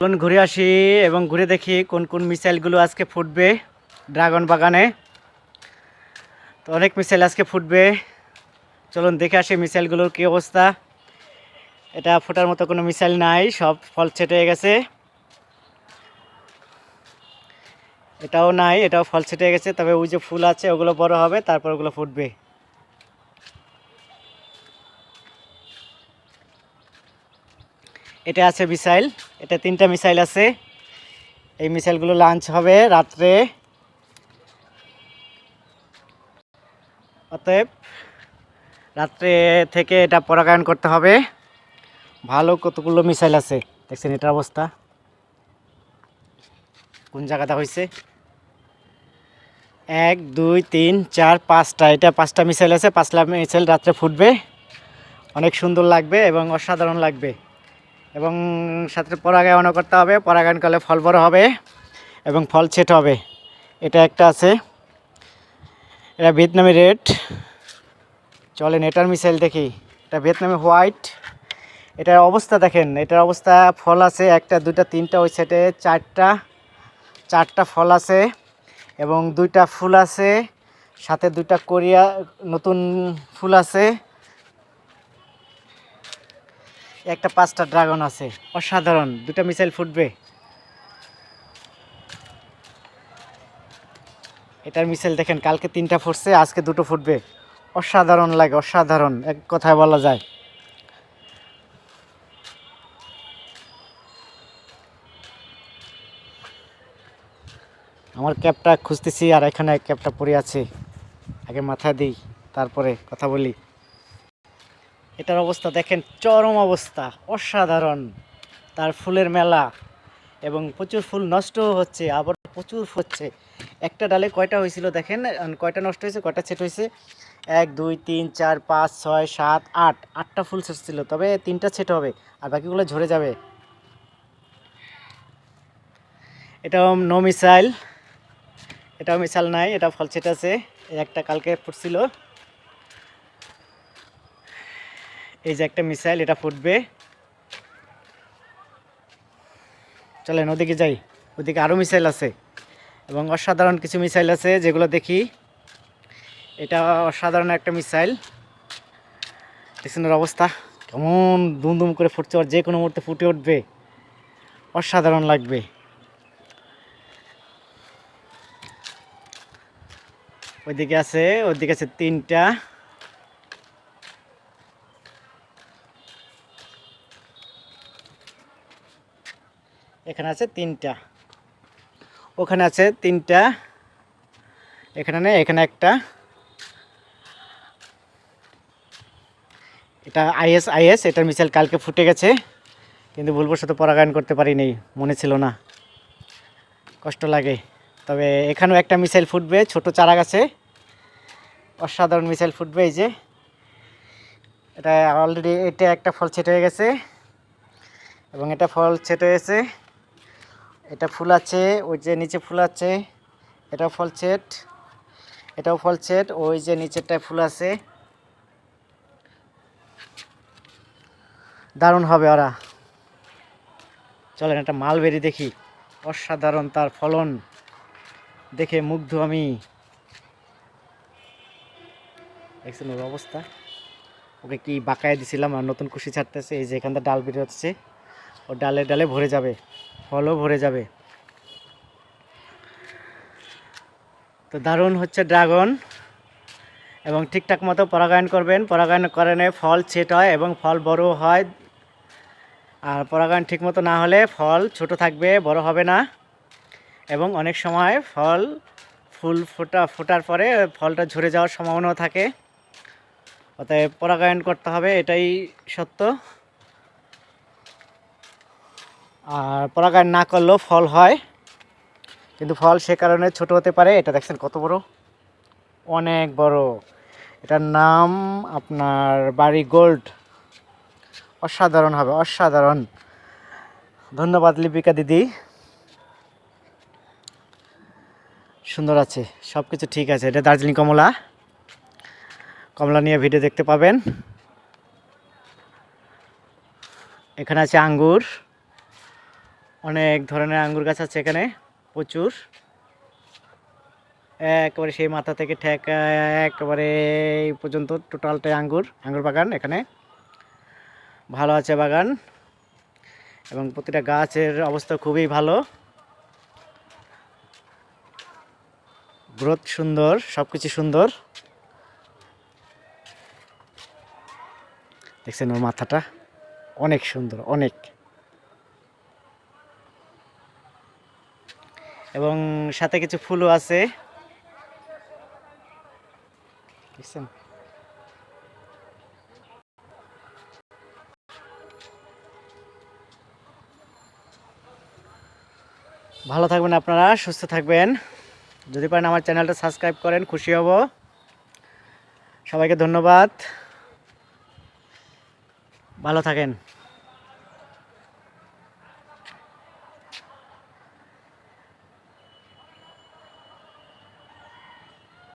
চলুন ঘুরে আসি এবং ঘুরে দেখি কোন কোন মিসাইলগুলো আজকে ফুটবে ড্রাগন বাগানে। তো অনেক মিসাইল আজকে ফুটবে। চলুন দেখে আসি মিসাইলগুলোর কী অবস্থা। এটা ফোটার মতো কোনো মিসাইল নাই, সব ফল ছেটে গেছে। এটাও নাই, এটাও ফল ছেটে গেছে, তবে ওই যে ফুল আছে ওগুলো বড় হবে, তারপর ওগুলো ফুটবে। এটা আছে মিসাইল, এটা তিনটা মিসাইল আছে। এই মিসাইলগুলো লঞ্চ হবে রাত্রে। অতএব রাত্রে থেকে এটা পরাগায়ন করতে হবে। ভালো কতগুলো মিসাইল আছে? দেখছেন এটার অবস্থা। কোন জায়গাটা হয়েছে এক, দুই, তিন, চার, পাঁচটা। এটা পাঁচটা মিসাইল আছে, পাঁচটা মিসাইল রাত্রে ফুটবে। অনেক সুন্দর লাগবে এবং অসাধারণ লাগবে। এবং সাথে পরাগায়নও করতে হবে। পরাগায়ন করলে ফল বড় হবে এবং ফল ছেট হবে। এটা একটা আছে। এটা ভিয়েতনামি রেড। চলেন এটার মিসাইল দেখি। এটা ভিয়েতনামি হোয়াইট। এটার অবস্থা দেখেন। এটার অবস্থা ফল আছে একটা, দুইটা, তিনটা, ওই সাইডে চারটা চারটা ফল আছে এবং দুইটা ফুল আছে। সাথে দুইটা কোরিয়া নতুন ফুল আছে। একটা পাঁচটা ড্রাগন আছে। অসাধারণ, দুটা মিসাইল ফুটবে। এটার মিসাইল দেখেন, কালকে তিনটা ফুটছে, আজকে দুটো ফুটবে। অসাধারণ লাগে, অসাধারণ, এক কথায় বলা যায়। আমার ক্যাবটা খুঁজতেছি আর এখানে ক্যাবটা পড়ে আছে। আগে মাথায় দিই, তারপরে কথা বলি। এটার অবস্থা দেখেন, চরম অবস্থা, অসাধারণ। তার ফুলের মেলা এবং প্রচুর ফুল নষ্ট হচ্ছে, আবার প্রচুর হচ্ছে। একটা ডালে কয়টা হয়েছিল দেখেন? কয়টা নষ্ট হয়েছে, কয়টা ছেট হয়েছে? এক, দুই, তিন, চার, পাঁচ, ছয়, সাত, আট। আটটা ফুল ছিল, তবে তিনটা ছেট হবে, আর বাকিগুলো ঝরে যাবে। এটাও নো মিসাইল, এটাও মিসাইল নাই, এটা ফল ছেট আছে একটা কালকে ফুটছিল। এই যে একটা মিসাইল, এটা ফুটবে। চলেন ওদিকে যাই। ওদিকে আরও মিসাইল আছে। এবং অসাধারণ কিছু মিসাইল আছে, যেগুলো দেখি। এটা অসাধারণ একটা মিসাইল। ওর অবস্থা? কেমন দুম দুম করে ফুটছে আর যে কোনো মুহূর্তে ফুটে উঠবে। অসাধারণ লাগবে। ওইদিকে আছে ওইদিকে আছে তিনটা। এখানে আছে তিনটা। ওখানে আছে তিনটা, এখানে নেই, এখানে একটা। এটা আইএস আইএস এটার মিসাইল কালকে ফুটে গেছে। কিন্তু ভুলবশত পরাগায়ন করতে পারিনি, মনে ছিল না। কষ্ট লাগে। তবে এখানেও একটা মিসাইল ফুটবে, ছোট চারা গাছে অসাধারণ মিসাইল ফুটবে এই যে। এটা অলরেডি এটা একটা ফল ছেটে হয়ে গেছে। এবং এটা ফল ছেটে হয়েছে এটা ফুল আছে, ওই যে নিচে ফুল আছে, এটাও ফল সেট এটাও ফল সেট ওই যে নিচেরটায় ফুল আছে। দারুণ হবে ওরা। চলেন একটা মালবেরি দেখি, অসাধারণ তার ফলন, দেখে মুগ্ধ আমি। অবস্থা? ওকে কি বাঁকায় দিছিলাম আর নতুন কুশি ছাড়তেছে, এই যে এখানটা ডাল বেরোচ্ছে ও ডালে ডালে ভরে যাবে। ফলও ভরে যাবে। তো দারুণ হচ্ছে ড্রাগন এবং ঠিকঠাক মতো পরাগায়ন করবেন। পরাগায়ন করেনে ফল ছেট হয় এবং ফল বড় হয়। আর পরাগায়ন ঠিক মতো না হলে ফল ছোট থাকবে, বড় হবে না। এবং অনেক সময় ফল ফুল ফোটা, ফোটার পরে ফলটা ঝরে যাওয়ার সম্ভাবনাও থাকে। অতএব পরাগায়ন করতে হবে, এটাই সত্য। আর পরাগায়ন না করলেও ফল হয়। কিন্তু ফল সে কারণে ছোট হতে পারে। এটা দেখছেন কত বড়? অনেক বড়। এটার নাম আপনার বাড়ি গোল্ড। অসাধারণ হবে, অসাধারণ। ধন্যবাদ লিপিকা দিদি। সুন্দর আছে সব কিছু ঠিক আছে। এটা দার্জিলিং কমলা। কমলা নিয়ে ভিডিও দেখতে পাবেন। এখানে আছে আঙ্গুর। অনেক ধরনের আঙ্গুর গাছ আছে এখানে, প্রচুর। একেবারে সেই মাথা থেকে ঠেক, একেবারে এই পর্যন্ত টোটালটাই আঙ্গুর আঙ্গুর বাগান এখানে। ভালো আছে বাগান এবং প্রতিটা গাছের অবস্থা খুবই ভালো। গ্রোথ সুন্দর সব কিছু সুন্দর। দেখছেন ওর মাথাটা? অনেক সুন্দর, অনেক। এবং সাথে কিছু ফুলও আছে। ভালো থাকবেন আপনারা, সুস্থ থাকবেন। যদি পারেন আমার চ্যানেলটা সাবস্ক্রাইব করেন, খুশি হব। সবাইকে ধন্যবাদ। ভালো থাকেন।